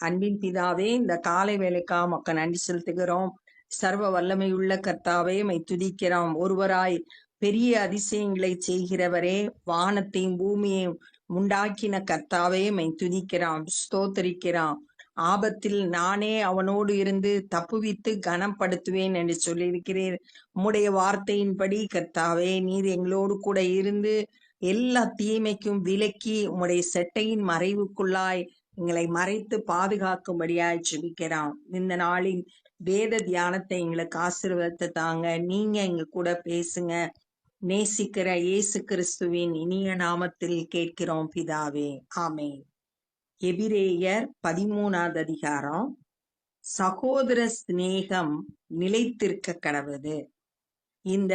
அன்பின் பிதாவே இந்த காலை வேலைக்கா மக்க நன்றி செலுத்துகிறோம். சர்வ வல்லமையுள்ள கர்த்தாவே மை துதிக்கிறோம். ஒருவராய் பெரிய அதிசயங்களை செய்கிறவரே வானத்தையும் பூமியையும் உண்டாக்கின கர்த்தாவே மை துதிக்கிறோம் ஸ்தோத்தரிக்கிறோம். ஆபத்தில் நானே அவனோடு இருந்து தப்புவித்து கனப்படுத்துவேன் என்று சொல்லியிருக்கிறீர். உம்முடைய வார்த்தையின்படி கர்த்தாவே நீர் எங்களோடு கூட இருந்து எல்லா தீமைக்கும் விலக்கி உம்முடைய செட்டையின் மறைவுக்குள்ளாய் எங்களை மறைத்து பாதுகாக்கும்படியாய் ஜெபிக்கிறோம். இந்த நாளின் வேத தியானத்தை எங்களுக்கு ஆசீர்வாதத்தை தாங்க. நீங்க எங்க கூட பேசுங்க. நேசிக்கிற இயேசு கிறிஸ்துவின் இனிய நாமத்தில் கேட்கிறோம் பிதாவே. ஆமே எபிரேயர் பதிமூணாவது அதிகாரம். சகோதர சிநேகம் நிலைத்திருக்க கடவுது. இந்த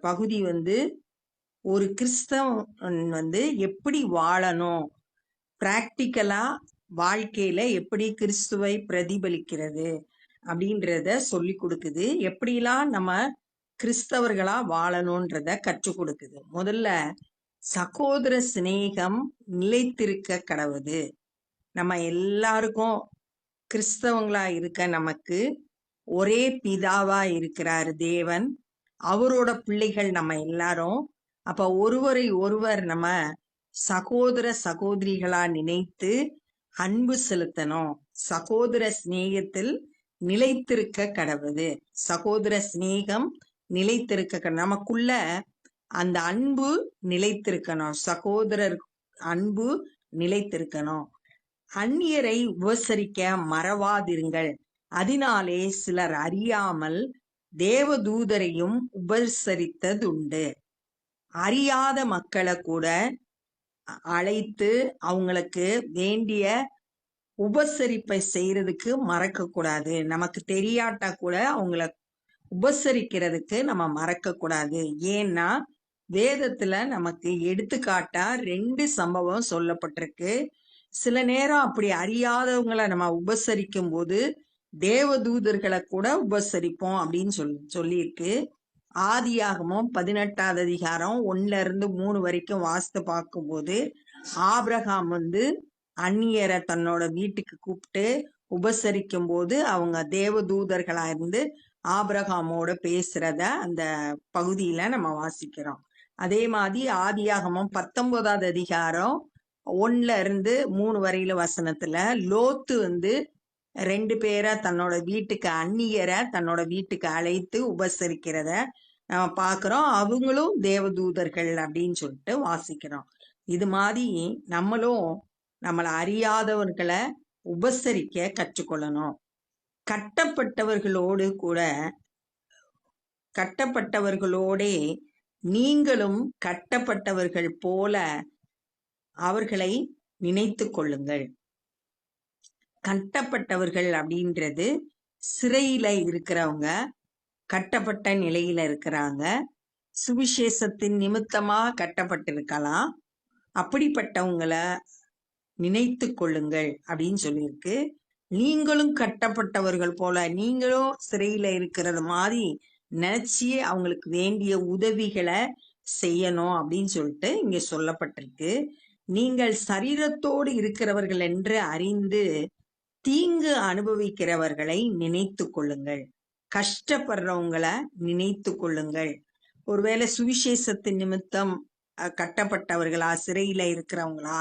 பகுதி வந்து ஒரு கிறிஸ்தவன் வந்து எப்படி வாழணும்? பிராக்டிக்கலா வாழ்க்கையில எப்படி கிறிஸ்துவை பிரதிபலிக்கிறது அப்படின்றத சொல்லி கொடுக்குது. எப்படிலாம் நம்ம கிறிஸ்தவர்களா வாழணும்ன்றத கற்றுக் கொடுக்குது. முதல்ல சகோதர சிநேகம் நிலைத்திருக்க கடவுது. நம்ம எல்லாருக்கும் கிறிஸ்தவங்களா இருக்க நமக்கு ஒரே பிதாவா இருக்கிறார் தேவன். அவரோட பிள்ளைகள் நம்ம எல்லாரும். அப்ப ஒருவரை ஒருவர் நம்ம சகோதர சகோதரிகளா நினைத்து அன்பு செலுத்தணும். சகோதர சிநேகத்தில் நிலைத்திருக்க கடவுது சகோதர சிநேகம் நிலைத்திருக்க நமக்குள்ள அந்த அன்பு நிலைத்திருக்கணும். சகோதரர் அன்பு நிலைத்திருக்கணும். அந்நியரை உபசரிக்க மறவாதிருங்கள். அதனாலே சிலர் அறியாமல் தேவதூதரையும் உபசரித்ததுண்டு. அறியாத மக்களை கூட அழைத்து அவங்களுக்கு வேண்டிய உபசரிப்பை செய்யறதுக்கு மறக்க கூடாது நமக்கு தெரியாட்டா கூட அவங்கள உபசரிக்கிறதுக்கு நம்ம மறக்க கூடாது ஏன்னா வேதத்துல நமக்கு எடுத்துக்காட்டா ரெண்டு சம்பவம் சொல்லப்பட்டிருக்கு. சில நேரம் அப்படி அறியாதவங்களை நம்ம உபசரிக்கும் போது தேவதூதர்களை கூட உபசரிப்போம் அப்படின்னு சொல்லி சொல்லியிருக்கு. ஆதியாகமும் பதினெட்டாவது அதிகாரம் ஒன்னுல இருந்து மூணு வரைக்கும் வாசித்து பார்க்கும்போது ஆபிரகாம் வந்து அந்நியரை தன்னோட வீட்டுக்கு கூப்பிட்டு உபசரிக்கும் போது அவங்க தேவதூதர்களா இருந்து ஆபிரகாமோட பேசுறத அந்த பகுதியில நம்ம வாசிக்கிறோம். அதே மாதிரி ஆதியாகமும் பத்தொன்பதாவது அதிகாரம் ஒன்னுல இருந்து மூணு வரையில வசனத்துல லோத்து வந்து ரெண்டு பேரை தன்னோட வீட்டுக்கு அந்நியரை தன்னோட வீட்டுக்கு அழைத்து உபசரிக்கிறத நம்ம பார்க்குறோம் அவங்களும் தேவதூதர்கள் அப்படின்னு சொல்லிட்டு வாசிக்கிறோம். இது மாதிரி நம்மளும் நம்மளை அறியாதவர்களை உபசரிக்க கற்றுக்கொள்ளணும். கட்டப்பட்டவர்களோடு கூட கட்டப்பட்டவர்களோடே நீங்களும் கட்டப்பட்டவர்கள் போல அவர்களை நினைத்து கொள்ளுங்கள். கட்டப்பட்டவர்கள் அப்படின்றது சிறையில இருக்கிறவங்க கட்டப்பட்ட நிலையில இருக்கிறாங்க. சுவிசேஷத்தின் நிமித்தமா கட்டப்பட்டிருக்கலாம். அப்படிப்பட்டவங்களை நினைத்து கொள்ளுங்கள் அப்படின்னு சொல்லியிருக்கு. நீங்களும் கட்டப்பட்டவர்கள் போல நீங்களும் சிறையில இருக்கிறது மாதிரி நினைச்சி அவங்களுக்கு வேண்டிய உதவிகளை செய்யணும் அப்படின்னு சொல்லிட்டு இங்க சொல்லப்பட்டிருக்கு. நீங்கள் சரீரத்தோடு இருக்கிறவர்கள் என்று அறிந்து தீங்கு அனுபவிக்கிறவர்களை நினைத்து கொள்ளுங்கள். கஷ்டப்படுறவங்கள நினைத்து கொள்ளுங்கள். ஒருவேளை சுவிசேஷத்தின் நிமித்தம் கட்டப்பட்டவர்களா சிறையில இருக்கிறவங்களா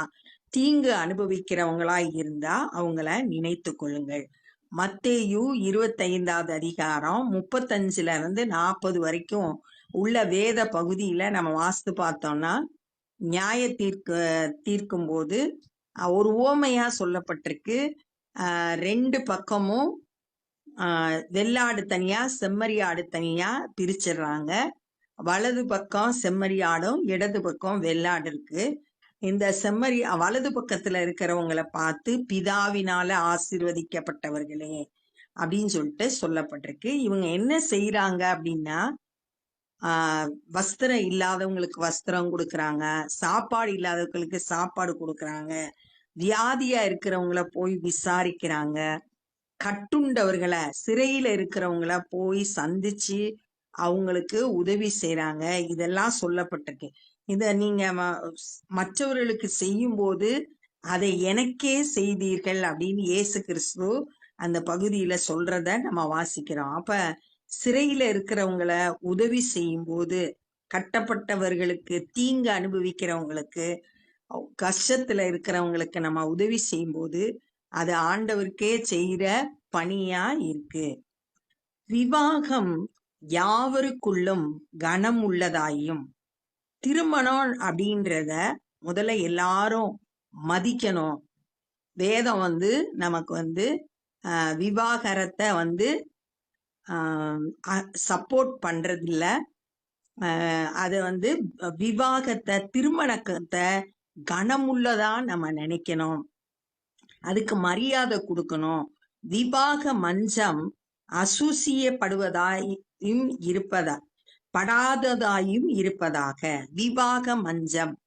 தீங்கு அனுபவிக்கிறவங்களா இருந்தா அவங்கள நினைத்து கொள்ளுங்கள். மத்தேயு இருபத்தைந்தாவது அதிகாரம் முப்பத்தஞ்சுல இருந்து நாற்பது வரைக்கும் உள்ள வேத பகுதியில நம்ம வாசித்து பார்த்தோம்னா நியாய தீர்க்க தீர்க்கும் போது ஒரு ஓமையா சொல்லப்பட்டிருக்கு. ரெண்டு பக்கமும் ஆஹ் வெள்ளாடு தனியா செம்மறி ஆடு தனியா பிரிச்சிடுறாங்க வலது பக்கம் செம்மறி ஆடும் இடது பக்கம் வெள்ளாடு இருக்கு. இந்த செம்மறி வலது பக்கத்துல இருக்கிறவங்களை பார்த்து பிதாவினால ஆசிர்வதிக்கப்பட்டவர்களே அப்படின்னு சொல்லிட்டு சொல்லப்பட்டிருக்கு. இவங்க என்ன செய்யறாங்க அப்படின்னா ஆஹ் வஸ்திரம் இல்லாதவங்களுக்கு வஸ்திரம் கொடுக்குறாங்க சாப்பாடு இல்லாதவங்களுக்கு சாப்பாடு கொடுக்குறாங்க. வியாதியா இருக்கிறவங்கள போய் விசாரிக்கிறாங்க. கட்டுண்டவர்களை சிறையில இருக்கிறவங்கள போய் சந்திச்சு அவங்களுக்கு உதவி செய்யறாங்க இதெல்லாம் சொல்லப்பட்டிருக்கு. இத நீங்க ம- மற்றவர்களுக்கு செய்யும் போது அதை எனக்கே செய்தீர்கள் அப்படின்னு இயேசு கிறிஸ்து அந்த பகுதியில சொல்றத நம்ம வாசிக்கிறோம். அப்ப சிறையில இருக்கிறவங்கள உதவி செய்யும் போது கட்டப்பட்டவர்களுக்கு தீங்கு அனுபவிக்கிறவங்களுக்கு கஷ்டத்துல இருக்கிறவங்களுக்கு நம்ம உதவி செய்யும் போது அது ஆண்டவருக்கே செய்யற பணியா இருக்கு. விவாகம் யாவருக்குள்ளும் கனம் உள்ளதாயும் திருமணம் அப்படின்றத முதல்ல எல்லாரும் மதிக்கணும். வேதம் வந்து நமக்கு வந்து ஆஹ், விவாகரத்தை வந்து சப்போர்ட் பண்றதில்ல. ஆஹ், அது வந்து விவாகத்தை திருமணத்தை கனமுள்ளதா நம்ம நினைக்கணும். அதுக்கு மரியாதை கொடுக்கணும். விவாக மஞ்சம் அசூசியப்படுவதாயும் இருப்பதா படாததாயும் இருப்பதாக. விவாக மஞ்சம்.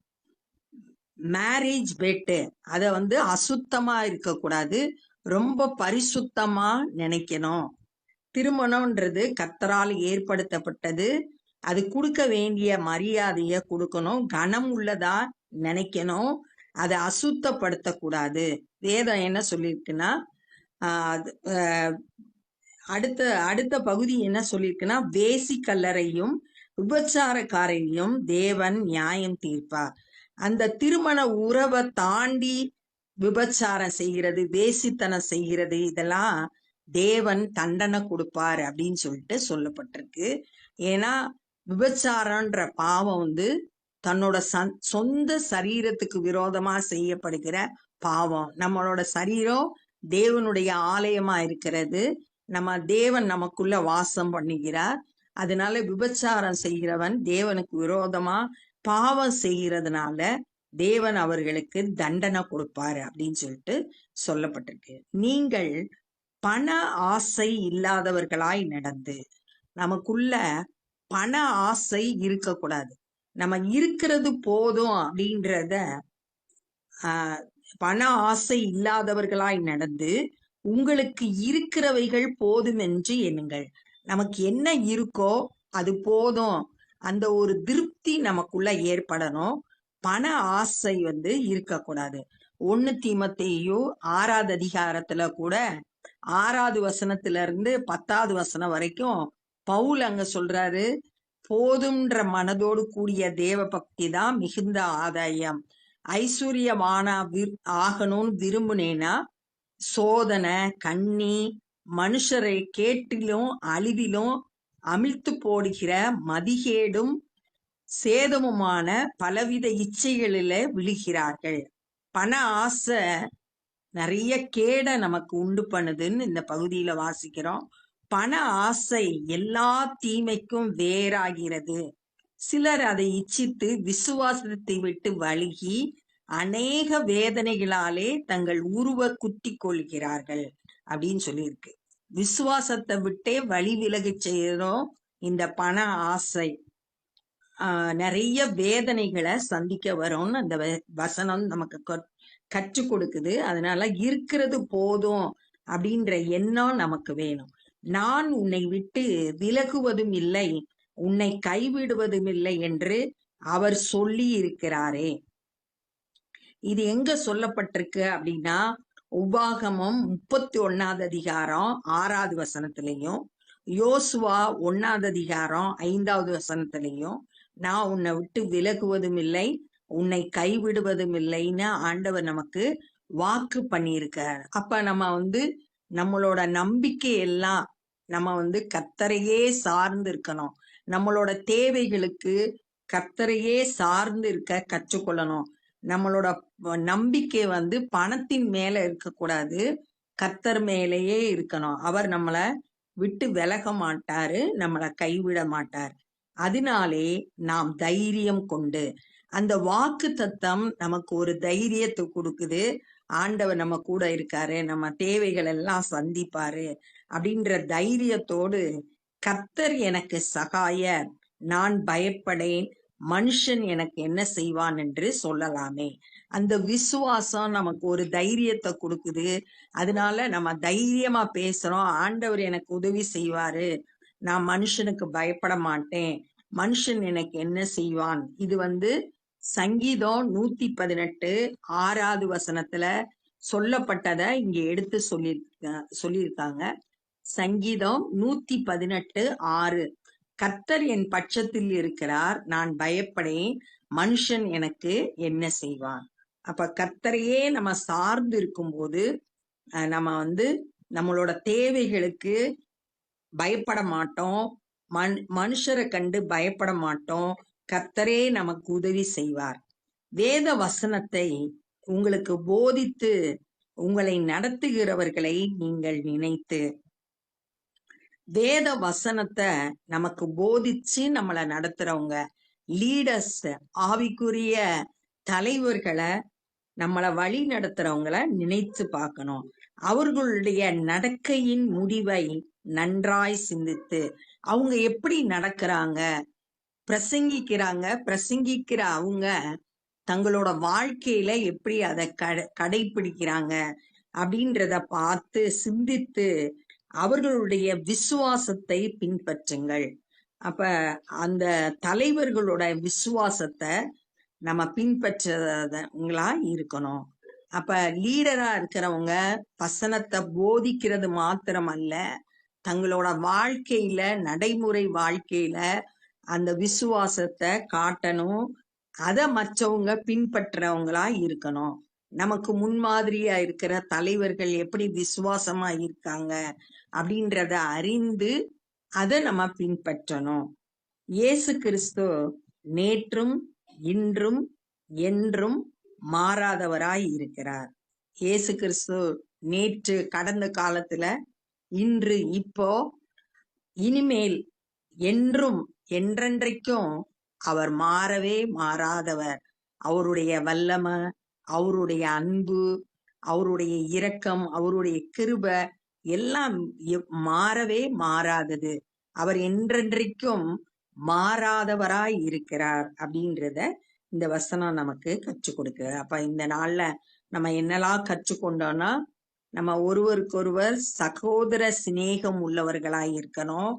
Marriage bed. அதை வந்து அசுத்தமா இருக்கக்கூடாது. ரொம்ப பரிசுத்தமா நினைக்கணும். திருமணம்ன்றது கத்தரால் ஏற்படுத்தப்பட்டது. அது கொடுக்க வேண்டிய மரியாதைய கொடுக்கணும். கனம் உள்ளதா நினைக்கணும். அதை அசுத்தப்படுத்தக்கூடாது. வேதம் என்ன சொல்லியிருக்குன்னா அது, அடுத்த அடுத்த பகுதி என்ன சொல்லியிருக்குன்னா வேசி கல்லறையும் விபச்சாரக்காரையும் தேவன் நியாயம் தீர்ப்பார். அந்த திருமண உறவை தாண்டி விபச்சாரம் செய்கிறது வேசித்தனம் செய்கிறது இதெல்லாம் தேவன் தண்டனை கொடுப்பார் அப்படின்னு சொல்லிட்டு சொல்லப்பட்டிருக்கு. ஏன்னா விபச்சாரம்ன்ற பாவம் வந்து தன்னோட சந்- சொந்த சரீரத்துக்கு விரோதமா செய்யப்படுகிற பாவம். நம்மளோட சரீரம் தேவனுடைய ஆலயமா இருக்கிறது. நம்ம தேவன் நமக்குள்ள வாசம் பண்ணுகிறார். அதனால விபச்சாரம் செய்கிறவன் தேவனுக்கு விரோதமா பாவம் செய்கிறதுனால தேவன் அவர்களுக்கு தண்டனை கொடுப்பாரு அப்படின்னு சொல்லிட்டு சொல்லப்பட்டிருக்கு. நீங்கள் பண ஆசை இல்லாதவர்களாய் நடந்து நமக்குள்ள பண ஆசை இருக்கக்கூடாது. நம்ம இருக்கிறது போதும் அப்படின்றத ஆஹ், பண ஆசை இல்லாதவர்களாய் நடந்து உங்களுக்கு இருக்கிறவைகள் போதும் என்று எண்ணுங்கள். நமக்கு என்ன இருக்கோ அது போதும். அந்த ஒரு திருப்தி நமக்குள்ள ஏற்படணும். பண ஆசை வந்து இருக்கக்கூடாது. ஒண்ணு தீமத்தையோ ஆறாவது அதிகாரத்துல கூட ஆறாவது வசனத்துல இருந்து பத்தாவது வசனம் வரைக்கும் பவுல் அங்க சொல்றாரு போதும்ன்ற மனதோடு கூடிய தேவ பக்தி தான் மிகுந்த ஆதாயம். ஐஸ்வர்யமானா விர்- ஆகணும்னு விரும்புனேனா சோதனை கண்ணி மனுஷரை கேட்டிலும் அழிவிலும் அமிழ்த்து போடுகிற மதிகேடும் சேதமுமான பலவித இச்சைகளில விழுகிறார்கள். பண ஆசை நிறைய கேட நமக்கு உண்டு பண்ணுதுன்னு இந்த பகுதியில வாசிக்கிறோம். பண ஆசை எல்லா தீமைக்கும் வேறாகிறது. சிலர் அதை இச்சித்து விசுவாசத்தை விட்டு வழுகி அநேக வேதனைகளாலே தங்கள் உருவ குத்தி கொள்கிறார்கள் அப்படின்னு சொல்லியிருக்கு. விசுவாசத்தை விட்டே வழி விலகு செய்யறோம் இந்த பண ஆசை. ஆஹ் நிறைய வேதனைகளை சந்திக்க வரும்னு அந்த வ- வசனம் நமக்கு கற்- கற்றுக் கொடுக்குது. அதனால இருக்கிறது போதும் அப்படின்ற எண்ணம் நமக்கு வேணும். நான் உன்னை விட்டு விலகுவதும் இல்லை உன்னை கைவிடுவதும் இல்லை என்று அவர் சொல்லி இருக்கிறாரே இது எங்க சொல்லப்பட்டிருக்கு அப்படின்னா உபாகமம் முப்பத்தி ஒன்னாவது அதிகாரம் ஆறாவது வசனத்திலையும் யோசுவா ஒன்னாவது அதிகாரம் ஐந்தாவது வசனத்திலையும் நான் உன்னை விட்டு விலகுவதும் இல்லை உன்னை கைவிடுவதும் இல்லைன்னு ஆண்டவர் நமக்கு வாக்கு பண்ணியிருக்கார். அப்ப நம்ம வந்து நம்மளோட நம்பிக்கை எல்லாம் நம்ம வந்து கத்தரையே சார்ந்து இருக்கணும். நம்மளோட தேவைகளுக்கு கத்தரையே சார்ந்து இருக்க கற்றுக்கொள்ளணும். நம்மளோட நம்பிக்கை வந்து பணத்தின் மேல இருக்கக்கூடாது. கத்தர் மேலேயே இருக்கணும். அவர் நம்மள விட்டு விலக மாட்டாரு நம்மளை கைவிட மாட்டார். அதனாலே நாம் தைரியம் கொண்டு அந்த வாக்கு தத்தம் நமக்கு ஒரு தைரியத்தை கொடுக்குது. ஆண்டவர் நம்ம கூட இருக்காரு நம்ம தேவைகள் எல்லாம் சந்திப்பாரு அப்படின்ற தைரியத்தோடு கத்தர் எனக்கு சகாயர் நான் பயப்படேன் மனுஷன் எனக்கு என்ன செய்வான் என்று சொல்லலாமே. அந்த விசுவாசம் நமக்கு ஒரு தைரியத்தை கொடுக்குது. அதனால நம்ம தைரியமா பேசுறோம். ஆண்டவர் எனக்கு உதவி செய்வாரு. நான் மனுஷனுக்கு பயப்பட மாட்டேன். மனுஷன் எனக்கு என்ன செய்வான்? இது வந்து சங்கீதம் நூத்தி பதினெட்டு ஆறாவது வசனத்துல சொல்லப்பட்டதை இங்க எடுத்து சொல்லியிருக்க சொல்லியிருக்காங்க. சங்கீதம் நூத்தி பதினெட்டு ஆறு. கத்தர் என் பட்சத்தில் இருக்கிறார் நான் பயப்படேன் மனுஷன் எனக்கு என்ன செய்வான் அப்ப கத்தரையே நம்ம சார்ந்து இருக்கும்போது நம்ம வந்து நம்மளோட தேவைகளுக்கு பயப்பட மாட்டோம் மன் மனுஷரை கண்டு பயப்பட மாட்டோம் கர்த்தரே நமக்கு உதவி செய்வார். வேத வசனத்தை உங்களுக்கு போதித்து உங்களை நடத்துகிறவர்களை நீங்கள் நினைத்து வேத வசனத்தை நமக்கு போதிச்சு நம்மளை நடத்துறவங்க லீடர்ஸ் ஆவிக்குரிய தலைவர்களை நம்மளை வழி நடத்துறவங்கள நினைத்து பார்க்கணும். அவர்களுடைய நடக்கையின் முடிவை நன்றாய் சிந்தித்து அவங்க எப்படி நடக்கிறாங்க பிரசங்கிக்கிறாங்க பிரசங்கிக்கிற அவங்க தங்களோட வாழ்க்கையில எப்படி அதை கடைபிடிக்கிறாங்க அப்படின்றத பார்த்து சிந்தித்து அவர்களுடைய விசுவாசத்தை பின்பற்றுங்கள். அப்ப அந்த தலைவர்களோட விசுவாசத்தை நம்ம பின்பற்றுறதங்களா இருக்கணும். அப்ப லீடரா இருக்கிறவங்க வசனத்தை போதிக்கிறது மாத்திரம் அல்ல தங்களோட வாழ்க்கையில நடைமுறை வாழ்க்கையில அந்த விசுவாசத்தை காட்டணும். அதை மற்றவங்க பின்பற்றவங்களா இருக்கணும். நமக்கு முன்மாதிரியா இருக்கிற தலைவர்கள் எப்படி விசுவாசமா இருக்காங்க அப்படின்றத அறிந்து அதை நம்ம பின்பற்றணும். இயேசு கிறிஸ்து நேற்றும் இன்றும் என்றும் மாறாதவராய் இருக்கிறார். இயேசு கிறிஸ்து நேற்று கடந்த காலத்துல இன்று இப்போ இனிமேல் என்றும் என்றென்றைக்கும் அவர் மாறவே மாறாதவர். அவருடைய வல்லமை அவருடைய அன்பு அவருடைய இரக்கம் அவருடைய கிருப எல்லாம் மாறவே மாறாதது. அவர் என்றென்றைக்கும் மாறாதவராய் இருக்கிறார் அப்படின்றத இந்த வசனம் நமக்கு கற்றுக் கொடுக்கு அப்ப இந்த நாள்ல நம்ம என்னெல்லாம் கற்றுக்கொண்டோம்னா நம்ம ஒருவருக்கொருவர் சகோதர சிநேகம் உள்ளவர்களாய் இருக்கணும்.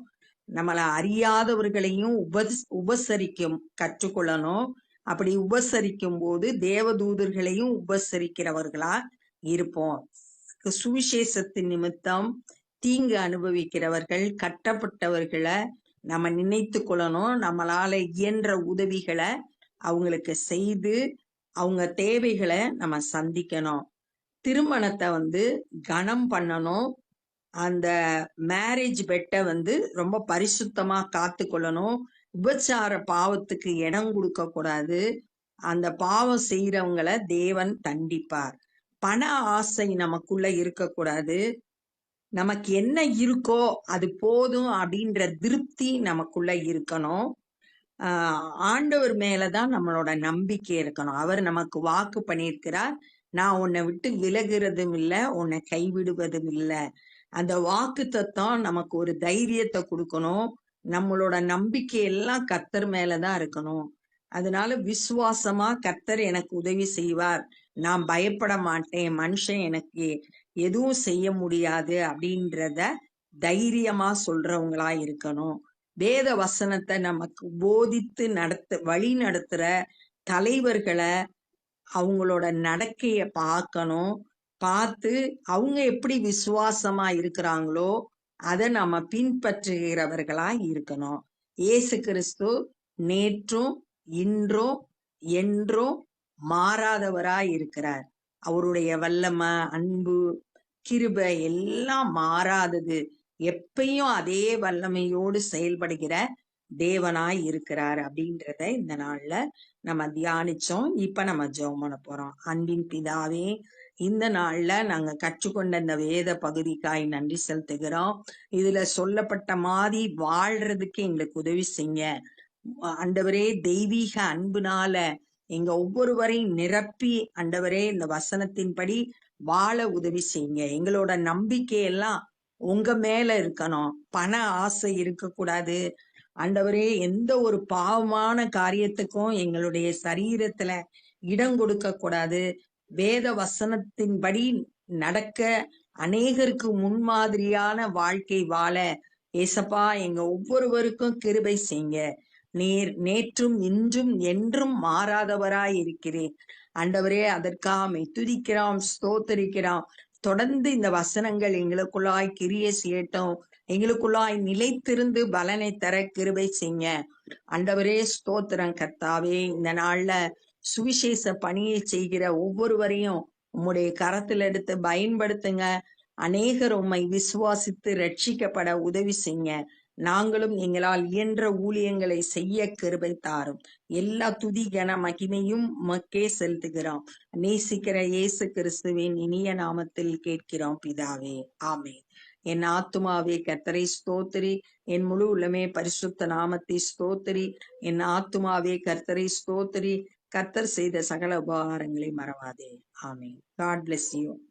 நம்மளை அறியாதவர்களையும் உப உபசரிக்கும் கற்றுக்கொள்ளணும். அப்படி உபசரிக்கும் போது தேவதூதர்களையும் உபசரிக்கிறவர்களா இருப்போம். சுவிசேஷத்தின் நிமித்தம் தீங்கு அனுபவிக்கிறவர்கள் கட்டப்பட்டவர்களை நம்ம நினைத்து கொள்ளணும். நம்மளால இயன்ற உதவிகளை அவங்களுக்கு செய்து அவங்க தேவைகளை நம்ம சந்திக்கணும். திருமணத்தை வந்து கனம் பண்ணணும். அந்த மேரேஜ் பெட்டை வந்து ரொம்ப பரிசுத்தமா காத்து கொள்ளணும் உபச்சார பாவத்துக்கு இடம் கொடுக்க கூடாது. அந்த பாவம் செய்யறவங்கள தேவன் தண்டிப்பார். பண ஆசை நமக்குள்ள இருக்கக்கூடாது நமக்கு என்ன இருக்கோ அது போதும் அப்படின்ற திருப்தி நமக்குள்ள இருக்கணும். ஆண்டவர் மேலதான் நம்மளோட நம்பிக்கை இருக்கணும். அவர் நமக்கு வாக்கு பண்ணியிருக்கிறார். நான் உன்னை விட்டு விலகிறதும் இல்லை உன்னை கைவிடுவதும் இல்லை. அந்த வாக்கு தத்துவம் நமக்கு ஒரு தைரியத்தை கொடுக்கணும். நம்மளோட நம்பிக்கை எல்லாம் கத்தர் மேலதான் இருக்கணும். அதனால விசுவாசமா கர்த்தர் எனக்கு உதவி செய்வார். நான் பயப்பட மாட்டேன். மனுஷன் எனக்கு எதுவும் செய்ய முடியாது அப்படின்றத தைரியமா சொல்றவங்களா இருக்கணும். வேத வசனத்தை நமக்கு போதித்து நடத்த வழி நடத்துற தலைவர்களை அவங்களோட நடக்கைய பார்க்கணும். பார்த்து அவங்க எப்படி விசுவாசமா இருக்கிறாங்களோ அதை நம்ம பின்பற்றுகிறவர்களா இருக்கணும். இயேசு கிறிஸ்து நேற்றும் இன்றும் என்றும் மாறாதவரா இருக்கிறார். அவருடைய வல்லமை அன்பு கிருப எல்லாம் மாறாதது. எப்பயும் அதே வல்லமையோடு செயல்படுகிற தேவனாய் இருக்கிறார் அப்படின்றத இந்த நாள்ல நம்ம தியானிச்சோம். இப்ப நம்ம ஜெபம் பண்ண போறோம். அன்பின் பிதாவே இந்த நாள்ல நாங்க கற்றுக்கொண்ட இந்த வேத பகுதிக்காய் நன்றி செலுத்துகிறோம். இதுல சொல்லப்பட்ட மாதிரி வாழ்றதுக்கு எங்களுக்கு உதவி செய்ய அண்டவரே தெய்வீக அன்புனால எங்க ஒவ்வொருவரையும் நிரப்பி அண்டவரே இந்த வசனத்தின்படி வாழ உதவி செய்யுங்க. எங்களோட நம்பிக்கையெல்லாம் உங்க மேல இருக்கணும். பண ஆசை இருக்கக்கூடாது. ஆண்டவரே எந்த ஒரு பாவமான காரியத்துக்கும் எங்களுடைய சரீரத்துல இடம் கொடுக்க கூடாது வேத வசனத்தின்படி நடக்க அநேகருக்கு முன்மாதிரியான வாழ்க்கை வாழ ஏசப்பா எங்க ஒவ்வொருவருக்கும் கிருபை செய்யுங்க நீர் நேற்றும் இன்றும் என்றும் மாறாதவராய் இருக்கிறேன் ஆண்டவரே அதற்காக துதிக்கிறோம் ஸ்தோத்தரிக்கிறோம். தொடர்ந்து இந்த வசனங்கள் எங்களுக்குள்ளாய் கிரிய செய்யட்டும். எங்களுக்குள்ளாய் நிலைத்திருந்து பலனை தர கிருபை செய்ய அண்டவரே ஸ்தோத்திரம் கர்த்தாவே இந்த நாள்ல சுவிசேஷ பணியை செய்கிற ஒவ்வொருவரையும் உம்முடைய கரத்தில் எடுத்து பயன்படுத்துங்க. அநேகர் உம்மை விசுவாசித்து ரட்சிக்கப்பட உதவி செய்ய நாங்களும் எங்களால் இயன்ற ஊழியங்களை செய்ய கிருபை தாரும். எல்லா துதி கன மகிமையும் மக்கே செலுத்துகிறோம். நேசிக்கிற இயேசு கிறிஸ்துவின் இனிய நாமத்தில் கேட்கிறோம் பிதாவே. ஆமே என் ஆத்துமாவே கர்த்தரை ஸ்தோத்திரி. என் முழு உள்ளமே பரிசுத்த நாமத்தை ஸ்தோத்திரி. என் ஆத்துமாவே கர்த்தரை ஸ்தோத்திரி. கர்த்தர் செய்த சகல உபகாரங்களை மறவாதே. ஆமீன். God bless you